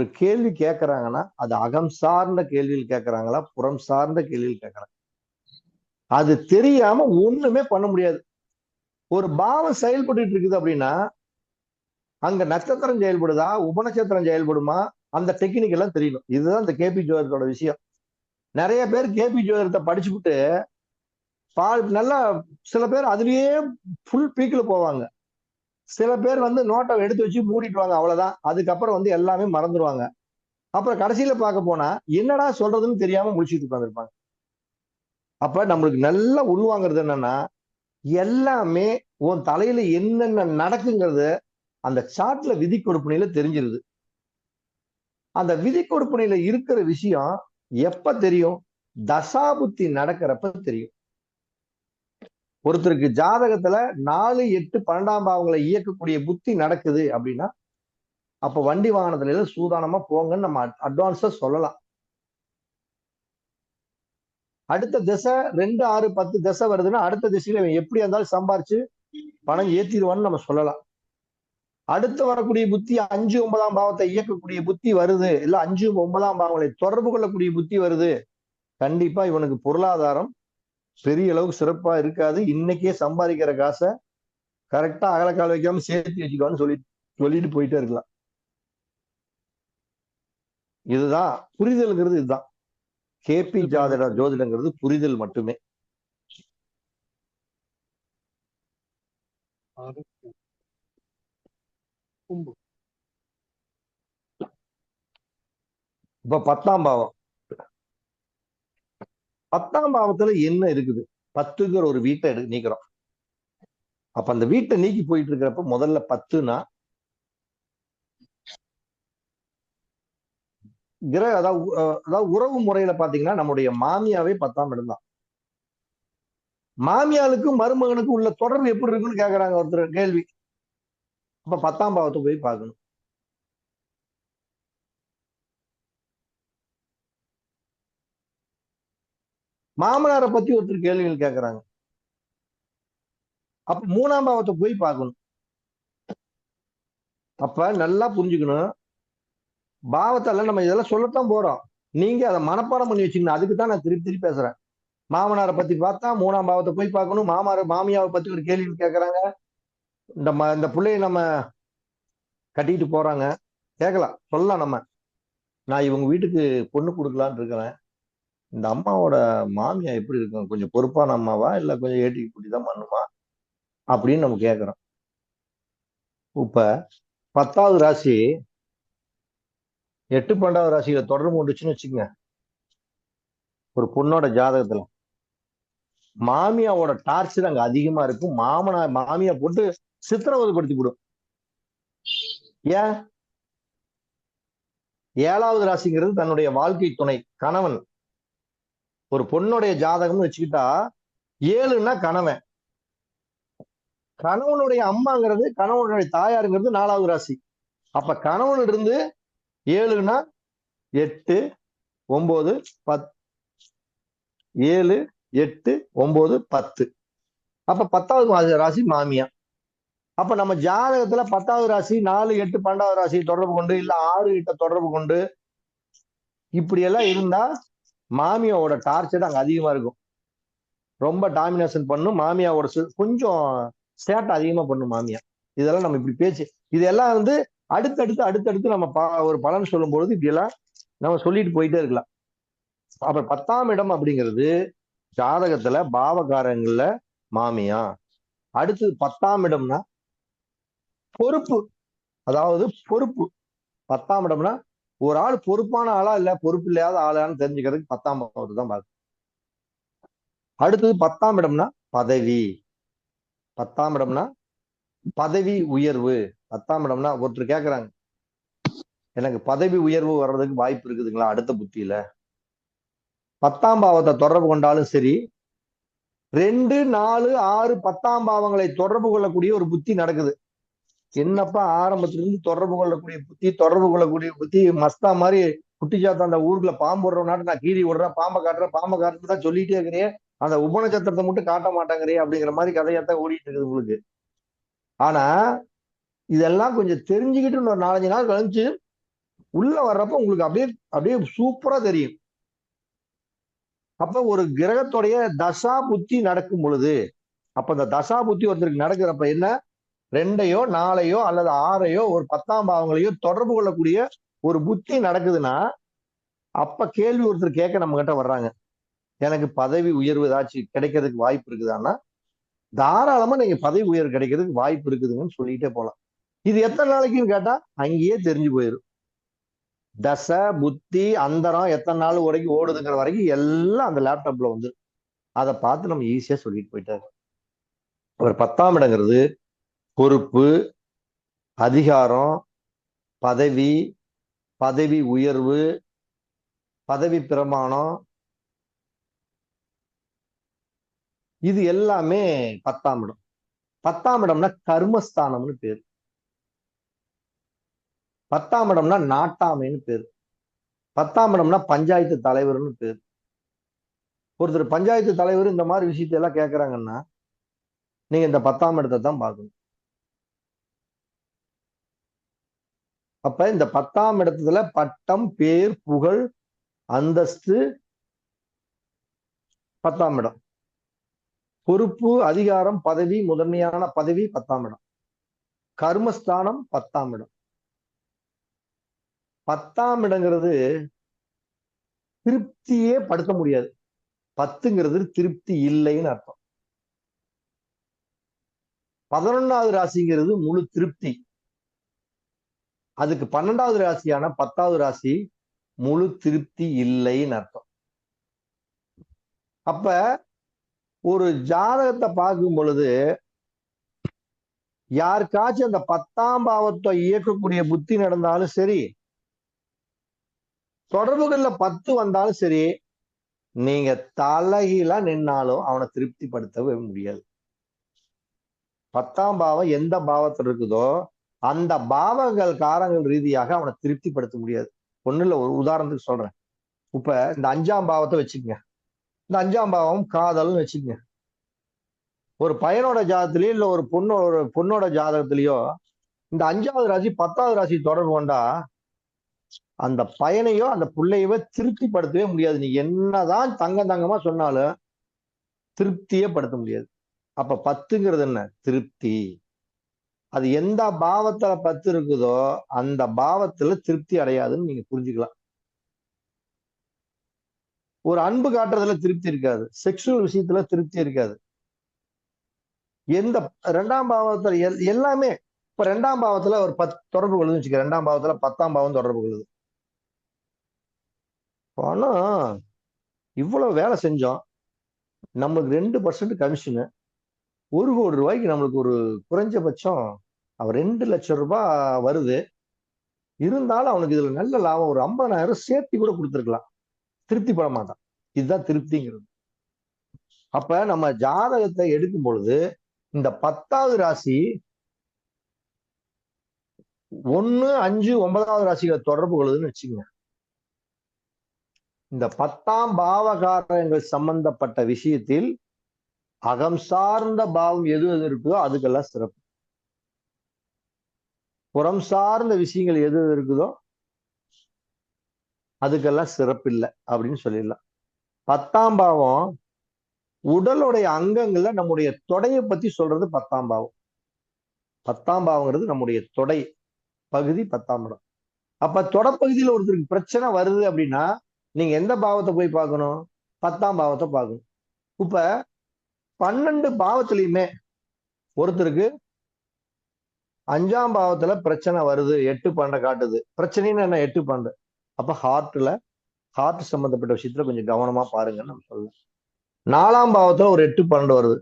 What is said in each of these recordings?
ஒரு கேள்வி கேட்கறாங்கன்னா அது அகம் சார்ந்த கேள்வியில் கேட்கறாங்களா புறம் சார்ந்த கேள்வியில் கேட்கறாங்க அது தெரியாம ஒண்ணுமே பண்ண முடியாது. ஒரு பாவம் செயல்பட்டு இருக்குது அப்படின்னா அங்க நட்சத்திரம் செயல்படுதா உபநட்சத்திரம் செயல்படுமா அந்த டெக்னிக் எல்லாம் தெரியணும். இதுதான் இந்த கேபி ஜோதரத்தோட விஷயம். நிறைய பேர் கேபி ஜோதரத்தை படிச்சுக்கிட்டு பால் நல்லா சில பேர் அதுலயே ஃபுல் பீக்ல போவாங்க. சில பேர் வந்து நோட்டை எடுத்து வச்சு மூடிட்டுவாங்க அவ்வளவுதான். அதுக்கப்புறம் வந்து எல்லாமே மறந்துடுவாங்க அப்புறம் கடைசியில பார்க்க போனா என்னடா சொல்றதுன்னு தெரியாம முடிச்சுட்டு உட்காந்துருப்பாங்க அப்ப நம்மளுக்கு நல்லா உள்வாங்கிறது என்னன்னா எல்லாமே உன் தலையில என்னென்ன நடக்குங்கிறத அந்த சாட்ல விதி கொடுப்பனையில தெரிஞ்சிருது. அந்த விதி கொடுப்பனையில இருக்கிற விஷயம் எப்ப தெரியும்? தசாபுத்தி நடக்கிறப்ப தெரியும். ஒருத்தருக்கு ஜாதகத்துல நாலு எட்டு பன்னெண்டாம் பாவங்களை இயக்கக்கூடிய புத்தி நடக்குது அப்படின்னா அப்ப வண்டி வாகனத்துல எல்லாம் சூதானமா போங்கன்னு நம்ம அட்வான்ஸா சொல்லலாம். அடுத்த திசை ரெண்டு ஆறு பத்து திசை வருதுன்னா அடுத்த திசையில இவன் எப்படி இருந்தாலும் சம்பாரிச்சு பணம் ஏத்திடுவான்னு நம்ம சொல்லலாம். அடுத்து வரக்கூடிய புத்தி அஞ்சு ஒன்பதாம் பாவத்தை இயக்கக்கூடிய புத்தி வருது. இல்ல அஞ்சு ஒன்பதாம் பாவங்களை தொடர்பு கொள்ளக்கூடிய புத்தி வருது. கண்டிப்பா இவனுக்கு பொருளாதாரம் பெரிய அளவுக்கு சிறப்பா இருக்காது. இன்னைக்கே சம்பாதிக்கிற காசை கரெக்டா அகலக்கால் வைக்காம சேர்த்து வச்சுக்கோன்னு சொல்லி சொல்லிட்டு போயிட்டே இருக்கலாம். இதுதான் புரிதல்ங்கிறது இதுதான். கேபி ஜாதக ஜோதிடங்கிறது புரிதல் மட்டுமே. இப்ப பத்தாம் பாவம். பத்தாம் பாவத்துல என்ன இருக்குது? பத்துங்கிற ஒரு வீட்டை எடு நீக்கிறோம். அப்ப அந்த வீட்டை நீக்கி போயிட்டு இருக்கிறப்ப முதல்ல பத்துனா கிர அதாவது அதாவது உறவு முறையில பாத்தீங்கன்னா நம்முடைய மாமியாவே பத்தாம் இடம் தான் மாமியாளுக்கும் மருமகனுக்கும் உள்ள தொடர்பு எப்படி இருக்குன்னு கேக்குறாங்க ஒருத்தர் கேள்வி. அப்ப பத்தாம் பாவத்தை போய் பார்க்கணும். மாமனாரை பத்தி ஒருத்தர் கேள்விகள் கேக்குறாங்க. அப்ப மூணாம் பாவத்தை போய் பார்க்கணும். அப்ப நல்லா புரிஞ்சுக்கணும். பாவத்தால நம்ம இதெல்லாம் சொல்லத்தான் போறோம். நீங்க அதை மனப்பாடம் பண்ணி வச்சுக்கணும். அதுக்கு தான் நான் திருப்பி திருப்பி பேசுறேன். மாமனாரை பத்தி பார்த்தா மூணாம் பாவத்தை போய் பார்க்கணும். மாமார மாமியாவை பத்தி ஒரு கேள்வி கேட்கறாங்க இந்த இந்த பிள்ளைய நம்ம கட்டிட்டு போறாங்க. கேட்கலாம். சொல்லலாம் நம்ம. நான் இவங்க வீட்டுக்கு பொண்ணு கொடுக்கலான்னு இருக்கிறேன். இந்த அம்மாவோட மாமியா எப்படி இருக்கும் கொஞ்சம் பொறுப்பான அம்மாவா? இல்ல கொஞ்சம் ஏட்டி குட்டி தான் பண்ணுமா அப்படின்னு நம்ம கேட்கிறோம் இப்ப பத்தாவது ராசி எட்டு பன்னெண்டாவது ராசியில தொடர்பு கொண்டுச்சுன்னு வச்சுக்கோங்க. ஒரு பொண்ணோட ஜாதகத்துல மாமியாவோட டார்ச்சர் அங்க அதிகமா இருக்கும். மாமனா மாமியா போட்டு சித்திரவதைப்படுத்தி விடும் ஏன்? ஏழாவது ராசிங்கிறது தன்னுடைய வாழ்க்கை துணை. கணவன் ஒரு பொண்ணுடைய ஜாதகம்னு வச்சுக்கிட்டா ஏழுன்னா கணவன். கணவனுடைய அம்மாங்கிறது கணவனுடைய தாயாருங்கிறது நாலாவது ராசி. அப்ப கணவன் இருந்து ஏழுன்னா எட்டு ஒன்பது பத் ஏழு எட்டு ஒன்பது பத்து. அப்ப பத்தாவது ராசி மாமியா அப்ப நம்ம ஜாதகத்துல பத்தாவது ராசி நாலு எட்டு பன்னெண்டாவது ராசி தொடர்பு கொண்டு இல்ல ஆறு எட்ட தொடர்பு கொண்டு இப்படி எல்லாம் இருந்தா மாமியாவோட டார்ச்சர் அங்கே அதிகமா இருக்கும். ரொம்ப டாமினேஷன் பண்ணும். மாமியாவோட கொஞ்சம் சேட்டை அதிகமா பண்ணும் மாமியா. இதெல்லாம் நம்ம இப்படி பேச்சு இதெல்லாம் வந்து அடுத்தடுத்து அடுத்தடுத்து நம்ம பா- ஒரு பலன் சொல்லும்பொழுது இப்படியெல்லாம் நம்ம சொல்லிட்டு போயிட்டே இருக்கலாம். அப்புறம் பத்தாம் இடம் அப்படிங்கிறது ஜாதகத்துல பாவகாரங்கள்ல மாமியா. அடுத்து பத்தாம் இடம்னா பொறுப்பு. அதாவது பொறுப்பு. பத்தாம் இடம்னா ஒரு ஆள் பொறுப்பான ஆளா இல்ல பொறுப்பு இல்லாத ஆளான்னு தெரிஞ்சுக்கிறதுக்கு பத்தாம் பாவத்தை தான் பார்க்கணும் அடுத்தது பத்தாம் இடம்னா பதவி. பத்தாம் இடம்னா பதவி உயர்வு. பத்தாம் இடம்னா ஒருத்தர் கேக்குறாங்க எனக்கு பதவி உயர்வு வர்றதுக்கு வாய்ப்பு இருக்குதுங்களா? அடுத்த புத்தியில. பத்தாம் பாவத்தை தொடர்பு கொண்டாலும் சரி ரெண்டு நாலு ஆறு பத்தாம் பாவங்களை தொடர்பு கொள்ளக்கூடிய ஒரு புத்தி நடக்குது. என்னப்பா ஆரம்பத்துல இருந்து தொடர்பு கொள்ளக்கூடிய புத்தி தொடர்பு கொள்ளக்கூடிய புத்தி மஸ்தா மாதிரி குட்டிச்சாத்த அந்த ஊருக்குள்ள பாம்பு விடுறவனாட்டு நான் கீரி விடுறேன் பாம்பை காட்டுறேன் பாம்பை காட்டுறது தான் சொல்லிட்டே இருக்கிறேன் அந்த உபநட்சத்திரத்தை மட்டும் காட்ட மாட்டாங்கிறே அப்படிங்கிற மாதிரி கதையாத்தான் ஓடிட்டு இருக்குது உங்களுக்கு. ஆனா இதெல்லாம் கொஞ்சம் தெரிஞ்சுக்கிட்டு ஒரு நாலஞ்சு நாள் கழிச்சு உள்ள வர்றப்ப உங்களுக்கு அப்படியே அப்படியே சூப்பரா தெரியும். அப்ப ஒரு கிரகத்துடைய தசா புத்தி நடக்கும் பொழுது அப்ப இந்த தசா புத்தி ஒருத்தருக்கு நடக்கிறப்ப என்ன? ரெண்டையோ நாளையோ அல்லது ஆறையோ ஒரு பத்தாம் பாவங்களையோ தொடர்பு கொள்ளக்கூடிய ஒரு புத்தி நடக்குதுன்னா அப்ப கேள்வி ஒருத்தர் கேட்க நம்ம கிட்ட வர்றாங்க. எனக்கு பதவி உயர்வு ஏதாச்சும் கிடைக்கிறதுக்கு வாய்ப்பு இருக்குதான்னா தாராளமா நீங்க பதவி உயர்வு கிடைக்கிறதுக்கு வாய்ப்பு இருக்குதுங்கன்னு சொல்லிட்டே போலாம். இது எத்தனை நாளைக்குன்னு கேட்டா அங்கேயே தெரிஞ்சு போயிடும் தசை புத்தி அந்தரம் எத்தனை நாள் வரைக்கும் ஓடுதுங்கிற வரைக்கும் எல்லாம் அந்த லேப்டாப்ல வந்து அதை பார்த்து நம்ம ஈஸியா சொல்லிட்டு போயிட்டாரு. ஒரு பத்தாம் இடங்கிறது பொறுப்பு அதிகாரம் பதவி பதவி உயர்வு பதவி பிரமாணம். இது எல்லாமே பத்தாம் இடம். பத்தாம் இடம்னா கர்மஸ்தானம்னு பேர். பத்தாம் இடம்னா நாட்டாமைன்னு பேர். பத்தாம் இடம்னா பஞ்சாயத்து தலைவர்னு பேர். ஒருத்தர் பஞ்சாயத்து தலைவர் இந்த மாதிரி விஷயத்தை எல்லாம் கேட்கறாங்கன்னா நீங்க இந்த பத்தாம் இடத்தை தான் பார்க்கணும். அப்ப இந்த பத்தாம் இடத்துல பட்டம் பேர் புகழ் அந்தஸ்து பத்தாம் இடம். பொறுப்பு அதிகாரம் பதவி முதன்மையான பதவி பத்தாம் இடம். கர்மஸ்தானம் பத்தாம் இடம். பத்தாம் இடங்கிறது திருப்தியே படுத்த முடியாது. பத்துங்கிறது திருப்தி இல்லைன்னு அர்த்தம். பதினொன்னாவது ராசிங்கிறது முழு திருப்தி. அதுக்கு பன்னெண்டாவது ராசியான பத்தாவது ராசி முழு திருப்தி இல்லைன்னு அர்த்தம். அப்ப ஒரு ஜாதகத்தை பார்க்கும் பொழுது யாருக்காச்சும் அந்த பத்தாம் பாவத்தை இயக்கக்கூடிய புத்தி நடந்தாலும் சரி தொடர்புகள்ல பத்து வந்தாலும் சரி நீங்க தலைகீழா நின்னாலும் அவனை திருப்திப்படுத்தவே முடியாது. பத்தாம் பாவம் எந்த பாவத்தில் இருக்குதோ அந்த பாவங்கள் காரங்கள் ரீதியாக அவனை திருப்திப்படுத்த முடியாது. ஒன்றும் இல்ல ஒரு உதாரணத்துக்கு சொல்றேன். இப்ப இந்த அஞ்சாம் பாவத்தை வச்சுக்கங்க. இந்த அஞ்சாம் பாவம் காதல்னு வச்சுக்கங்க. ஒரு பையனோட ஜாதகத்திலயோ இல்ல ஒரு பொண்ணோட ஒரு பொண்ணோட ஜாதகத்திலயோ இந்த அஞ்சாவது ராசி பத்தாவது ராசி தொடர்பு கொண்டா அந்த பையனையோ அந்த பிள்ளையவோ திருப்திப்படுத்தவே முடியாது. நீ என்னதான் தங்க தங்கமா சொன்னாலும் திருப்தியே படுத்த முடியாது. அப்ப பத்துங்கிறது என்ன? திருப்தி. அது எந்த பாவத்துல பத்து இருக்குதோ அந்த பாவத்துல திருப்தி அடையாதுன்னு நீங்க புரிஞ்சுக்கலாம். ஒரு அன்பு காட்டுறதுல திருப்தி இருக்காது. செக்ஷுவல் விஷயத்துல திருப்தி இருக்காது. எந்த ரெண்டாம் பாவத்துல எல்லாமே இப்ப ரெண்டாம் பாவத்துல ஒரு பத் தொடர்பு கொள்ளுதுன்னு வச்சுக்க ரெண்டாம் பாவத்துல பத்தாம் பாவம் தொடர்பு கொள்ளுது. ஆனா இவ்வளவு வேலை செஞ்சோம். நம்மளுக்கு ரெண்டு பர்சன்ட் கமிஷனு ஒரு கோடி ரூபாய்க்கு நம்மளுக்கு ஒரு குறைஞ்சபட்சம் அவர் ரெண்டு லட்சம் ரூபாய் வருது. இருந்தாலும் அவனுக்கு இதுல நல்ல லாபம் ஒரு ஐம்பதாயிரம் சேர்த்து கூட கொடுத்துருக்கலாம். திருப்தி பட மாட்டான். இதுதான் திருப்திங்கிறது. அப்ப நம்ம ஜாதகத்தை எடுக்கும் பொழுது இந்த பத்தாவது ராசி ஒண்ணு அஞ்சு ஒன்பதாவது ராசிகளை தொடர்பு கொள்ளுதுன்னு வச்சுக்கோங்க. இந்த பத்தாம் பாவகாரங்கள் சம்பந்தப்பட்ட விஷயத்தில் அகம் சார்ந்த பாவம் எது எது இருக்குதோ அதுக்கெல்லாம் சிறப்பு. புறம் சார்ந்த விஷயங்கள் எது எது இருக்குதோ அதுக்கெல்லாம் சிறப்பு இல்லை அப்படின்னு சொல்லிடலாம். பத்தாம் பாவம் உடலுடைய அங்கங்கள்ல நம்முடைய தொடையை பத்தி சொல்றது பத்தாம் பாவம். பத்தாம் பாவங்கிறது நம்முடைய தொடை பகுதி பத்தாம் இடம். அப்ப தொடப்பகுதியில ஒருத்தருக்கு பிரச்சனை வருது அப்படின்னா நீங்க எந்த பாவத்தை போய் பார்க்கணும்? பத்தாம் பாவத்தை பார்க்கணும். இப்ப பன்னெண்டு பாவத்திலையுமே ஒருத்தருக்கு அஞ்சாம் பாவத்துல பிரச்சனை வருது எட்டு பண்டை காட்டுது. பிரச்சனைன்னு என்ன? எட்டு பண்டு அப்ப ஹார்ட்ல ஹார்ட் சம்பந்தப்பட்ட விஷயத்துல கொஞ்சம் கவனமா பாருங்கன்னு நம்ம சொல்லலாம். நாலாம் பாவத்துல ஒரு எட்டு பன்னெண்டு வருது.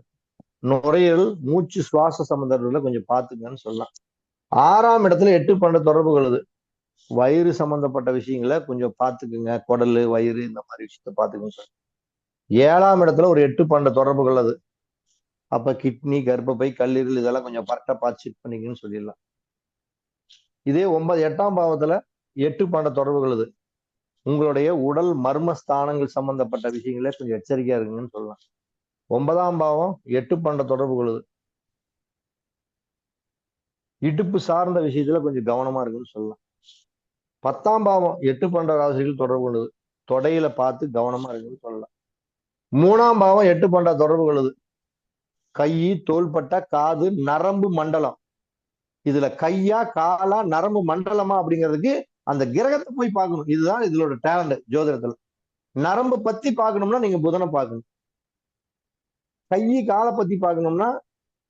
நுரையீரல் மூச்சு சுவாச சம்பந்தத்துல கொஞ்சம் பாத்துங்கன்னு சொல்லலாம். ஆறாம் இடத்துல எட்டு பன்னெண்டு தொடர்பு கொள்ளுது. வயிறு சம்பந்தப்பட்ட விஷயங்களை கொஞ்சம் பார்த்துக்குங்க. குடல் வயிறு இந்த மாதிரி விஷயத்த பார்த்துக்குங்க சார் ஏழாம் இடத்துல ஒரு எட்டு பன்னெண்டு தொடர்பு கொள்ளுது. அப்ப கிட்னி கர்ப்பப்பை கல்லீரல் இதெல்லாம் கொஞ்சம் கரெக்டா பார்த்து செக் பண்ணிக்கன்னு சொல்லிடலாம். இதே ஒன்பது எட்டாம் பாவத்துல எட்டு பன்னெண்டு தொடர்புகள் இது. உங்களுடைய உடல் மர்ம ஸ்தானங்கள் சம்பந்தப்பட்ட விஷயங்களே கொஞ்சம் எச்சரிக்கையா இருக்குங்கன்னு சொல்லலாம். ஒன்பதாம் பாவம் எட்டு பண்ட தொடர்பு கொள்ளுது இடுப்பு சார்ந்த விஷயத்துல கொஞ்சம் கவனமா இருக்குன்னு சொல்லலாம். பத்தாம் பாவம் எட்டு பண்ட ராசிகள் தொடர்பு கொள்ளுது தொடையில பார்த்து கவனமா இருக்குன்னு சொல்லலாம். மூணாம் பாவம் எட்டு பண்ட தொடர்பு கொள்ளுது கை தோள்பட்ட காது நரம்பு மண்டலம். இதுல கையா காலா நரம்பு மண்டலமா அப்படிங்கிறதுக்கு அந்த கிரகத்தை போய் பார்க்கணும். இதுதான் இதோட டேலண்ட் ஜோதிடத்துல. நரம்பு பத்தி பார்க்கணும்னா நீங்க புதனை பார்க்கணும். கை காலை பத்தி பார்க்கணும்னா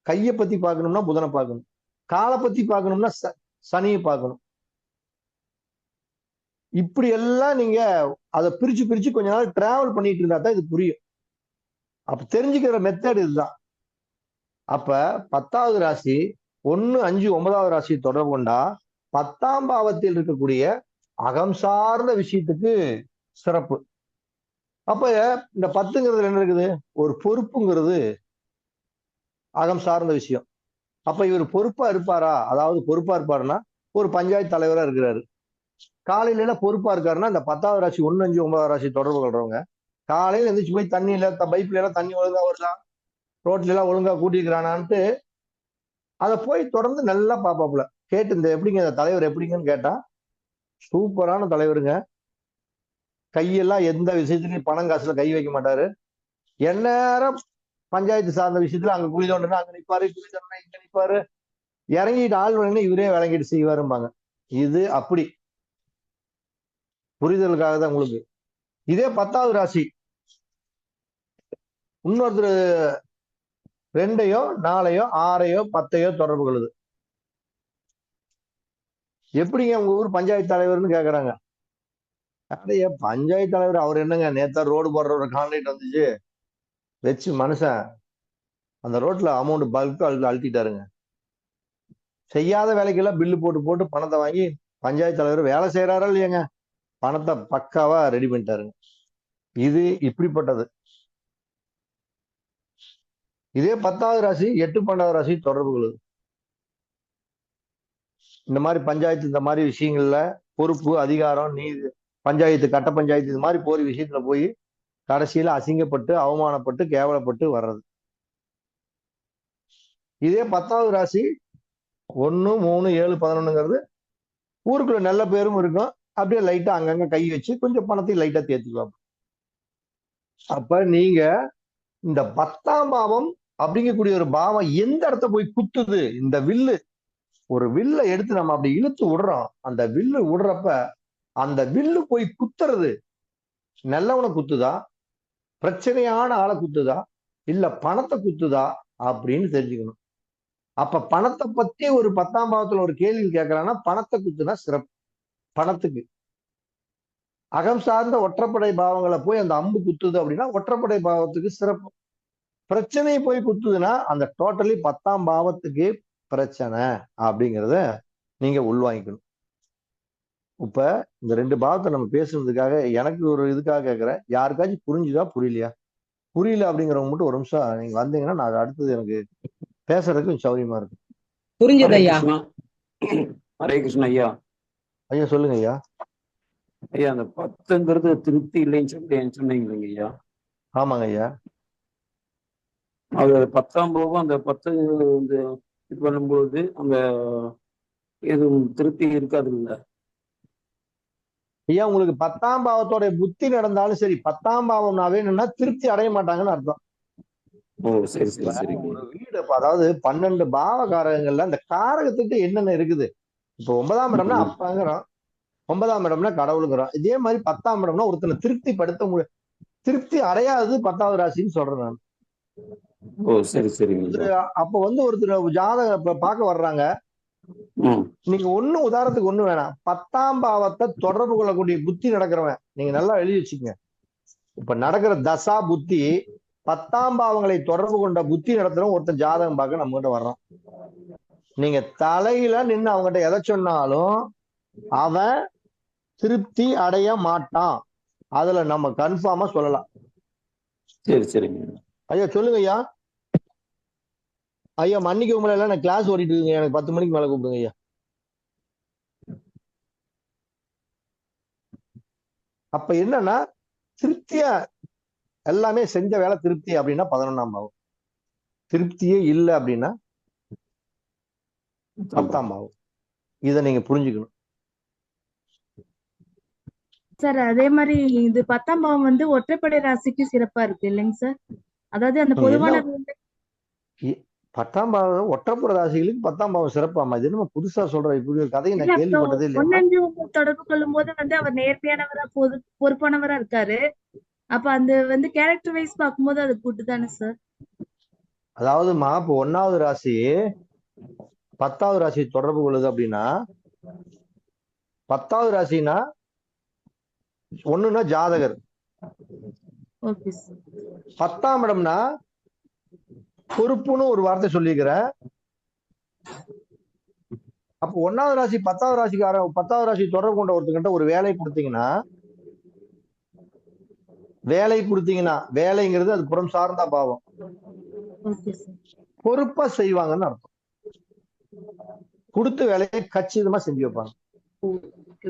கையை பத்தி பார்க்கணும்னா புதனை பார்க்கணும். காலை பத்தி பார்க்கணும்னா ச- சனியை பார்க்கணும். இப்படி எல்லாம் நீங்க அதை பிரிச்சு பிரிச்சு கொஞ்ச நாள் டிராவல் பண்ணிட்டு இருந்தா தான் இது புரியும். அப்ப தெரிஞ்சுக்கிற மெத்தட் இதுதான். அப்ப பத்தாவது ராசி ஒன்னு அஞ்சு ஒன்பதாவது ராசி தொடர்பு கொண்டா பத்தாம் பாவத்தில் இருக்கக்கூடிய அகம் சார்ந்த விஷயத்துக்கு சிறப்பு. அப்ப இந்த பத்துங்கிறதுல என்ன இருக்குது? ஒரு பொறுப்புங்கிறது அகம் சார்ந்த விஷயம். அப்ப இவர் பொறுப்பா இருப்பாரா? அதாவது பொறுப்பா இருப்பாருன்னா ஒரு பஞ்சாயத்து தலைவரா இருக்கிறாரு. காலையில பொறுப்பா இருக்காருன்னா இந்த பத்தாவது ராசி ஒன்னு அஞ்சு ஒன்பதாவது ராசி தொடர்பு கொள்றவங்க காலையில எந்திரிச்சு போய் தண்ணி இல்ல பைப்ல எல்லாம் தண்ணி ஒழுங்கா வருதா? ரோட்ல எல்லாம் ஒழுங்கா கூட்டிக்கிறானான்ட்டு அதை போய் தொடர்ந்து நல்லா பாப்பாப்புல கேட்டு இந்த எப்படிங்க இந்த தலைவர் எப்படிங்கன்னு கேட்டா சூப்பரான தலைவருங்க. கையெல்லாம் எந்த விஷயத்துலயும் பணம் காசுல கை வைக்க மாட்டாரு. எந்நேரம் பஞ்சாயத்து சார்ந்த விஷயத்துல அங்க குழி தோண்டுனா அங்க நிற்பாரு குழி தோண்டுனா இங்க நிற்பாரு இறங்கிட்டு ஆள் வேணும்னா இவரே விளங்கிட்டு செய்வாரும்பாங்க. இது அப்படி. புரிதலுக்காக தான் உங்களுக்கு. இதே பத்தாவது ராசி. இன்னொருத்தர் ரெண்டையோ நாலையோ ஆறையோ பத்தையோ தொடர்பு கொள்ளுது. எப்படிங்க உங்க ஊர் பஞ்சாயத்து தலைவர்னு கேக்குறாங்க. அடைய பஞ்சாயத்து தலைவர் அவர் என்னங்க? நேத்தா ரோடு போடுற ஒரு கான்ட்ராக்ட் வந்துச்சு. வச்சு மனுஷன் அந்த ரோட்ல அமௌண்ட் பல்க் அழுத்திட்டாருங்க. செய்யாத வேலைக்கெல்லாம் பில்லு போட்டு போட்டு பணத்தை வாங்கி பஞ்சாயத்து தலைவர் வேலை செய்யறாரா இல்லையாங்க? பணத்தை பக்காவா ரெடி பண்ணிட்டாருங்க. இது இப்படிப்பட்டது. இதே பத்தாவது ராசி எட்டு பன்னெண்டாவது ராசி தொடர்பு கொள்ளுது. இந்த மாதிரி பஞ்சாயத்து இந்த மாதிரி விஷயங்கள்ல பொறுப்பு அதிகாரம் நீதி பஞ்சாயத்து கட்ட பஞ்சாயத்து இது மாதிரி போற விஷயத்துல போய் கடைசியில அசிங்கப்பட்டு அவமானப்பட்டு கேவலப்பட்டு வர்றது. இதே பத்தாவது ராசி ஒண்ணு மூணு ஏழு பதினொன்னுங்கிறது ஊருக்குள்ள நல்ல பேரும் இருக்கும். அப்படியே லைட்டா அங்கங்க கை வச்சு கொஞ்சம் பணத்தையும் லைட்டா தேர்த்திக்குவாங்க அப்ப நீங்க இந்த பத்தாம் பாவம் அப்படிங்கக்கூடிய ஒரு பாவம் எந்த இடத்த போய் குத்துது? இந்த வில்லு. ஒரு வில்ல எடுத்து நம்ம அப்படி இழுத்து விடுறோம். அந்த வில்லு விடுறப்ப அந்த வில்லு போய் குத்துறது நல்லவனை குத்துதா? பிரச்சனையான ஆளை குத்துதா? இல்ல பணத்தை குத்துதா? அப்படின்னு தெரிஞ்சுக்கணும். அப்ப பணத்தை பத்தி ஒரு பத்தாம் பாவத்துல ஒரு கேள்வி கேட்கறான்னா பணத்தை குத்துனா சிறப்பு. பணத்துக்கு. அகம் சார்ந்த ஒற்றைப்படை பாவங்களை போய் அந்த அம்பு குத்துது அப்படின்னா ஒற்றைப்படை பாவத்துக்கு சிறப்பு. பிரச்சனை போய் குத்துதுன்னா அந்த டோட்டலி பத்தாம் பாவத்துக்கு பிரச்சனை அப்படிங்கிறத நீங்க உள்வாங்கிக்கணும். இப்ப இந்த ரெண்டு பாவத்தை நம்ம பேசுறதுக்காக எனக்கு ஒரு இதுக்காக கேட்கிறேன் யாருக்காச்சும் புரிஞ்சுதா புரியலையா? புரியல அப்படிங்கிறவங்க மட்டும் ஒரு நிமிஷம் நீங்க வந்தீங்கன்னா நான் அடுத்தது எனக்கு பேசுறதுக்கு சௌரியமா இருக்கும். புரிஞ்சது ஐயா. ஹரே கிருஷ்ணா ஐயா. ஐயா சொல்லுங்க ஐயா. ஐயா அந்த பத்துங்கிறது திருப்தி இல்லைன்னு சொல்லி சொன்னீங்க ஐயா? ஆமாங்க ஐயா. அது பத்தாம் போகம் அந்த பத்து இந்த இது பண்ணும்பொழுது அந்த எதுவும் திருப்தி இருக்காது இல்ல ஐயா உங்களுக்கு பத்தாம் பாவத்தோட புத்தி நடந்தாலும் சரி பத்தாம் பாவம்னாவே என்னன்னா திருப்தி அடைய மாட்டாங்கன்னு அர்த்தம். ஓ சரி ஒரு வீடு அதாவது பன்னெண்டு பாவ காரகங்கள்ல அந்த காரகத்துக்கு என்னென்ன இருக்குது? இப்போ ஒன்பதாம் இடம்னா. அப்பாங்கிறோம் ஒன்பதாம் இடம்னா கடவுளுங்கிறோம் இதே மாதிரி பத்தாம் இடம்னா ஒருத்தனை திருப்தி படுத்த முடியும் திருப்தி அடையாதது பத்தாவது ராசின்னு சொல்றேன் நான். ஓ சரி சரிங்க. அப்ப வந்து ஒருத்தர் இப்ப பார்க்க வர்றாங்க. நீங்க ஒண்ணு உதாரணத்துக்கு ஒண்ணு வேணாம். பத்தாம் பாவத்தை தொடர்பு கொள்ளக்கூடிய புத்தி நடக்கிறவன். நீங்க நல்லா எழுதி வச்சுக்கங்க. இப்ப நடக்கிற தசா புத்தி பத்தாம் பாவங்களை தொடர்பு கொண்ட புத்தி நடத்துறவன் ஒருத்தன் ஜாதகம் பார்க்க நம்ம கிட்ட வர்றான். நீங்க தலையில நின்னு அவங்ககிட்ட எதை சொன்னாலும் அவன் திருப்தி அடைய மாட்டான். அதுல நம்ம கன்ஃபார்மா சொல்லலாம். சரி சரிங்க. ஐயா சொல்லுங்க ஐயா ஐயா மன்னிக்க உங்களை எல்லாம் நான் கிளாஸ் ஓடிட்டு இருக்குங்க எனக்கு பத்து மணிக்கு மேலே கூப்பிடுங்க ஐயா. அப்ப என்னன்னா திருப்தியா எல்லாமே செஞ்ச வேலை திருப்தி அப்படின்னா பதினொன்னாம் பாவம். திருப்தியே இல்லை அப்படின்னா பத்தாம் பாவம். இதை நீங்க புரிஞ்சுக்கணும். சார் அதே மாதிரி இது பத்தாம் பாவம் வந்து ஒற்றைப்படை ராசிக்கு சிறப்பா இருக்கு இல்லைங்க சார்? அதாவது அந்த பொதுவான பத்தாம் பாவம் ஒற்றப்புற ராசிகளுக்கு பத்தாம் பாவம் சிறப்பாமா இது என்னமோ புதுசா சொல்ற இப்படி ஒரு கதையை இல்ல நான் கேள்விப்பட்டதே ஒன்பது தொடர்பு கொள்ளும் போது வந்து அவர் நேர்மையானவரா பொது பொறுப்பானவரா இருக்காரு. அப்ப அந்த வந்து கேரக்டர் வைஸ் பார்க்கும்போது அது கூட்டு தானே சார் அதாவதுமா இப்போ ஒன்னாவது ராசி பத்தாவது ராசி தொடர்பு கொள்ளுது அப்படின்னா பத்தாவது ராசினா ஒண்ணுன்னா ஜாதகர். ஓகே சார் பத்தாம் இடம்னா பொறுப்புன்னு ஒரு வார்த்தை சொல்லிக்கிறேன் அப்போ ஒன்னாவது ராசி பத்தாவது ராசிக்கார பத்தாவது ராசி தொடர்பு கொண்ட ஒருத்தங்கிட்ட ஒரு வேலை கொடுத்தீங்கன்னா வேலை கொடுத்தீங்கன்னா வேலைங்கிறது அது புறம் சார்ந்த பாவம். பொறுப்பா செய்வாங்கன்னு அர்த்தம். கொடுத்த வேலையை கச்சிதமா செஞ்சு வைப்பாங்க. ஓகே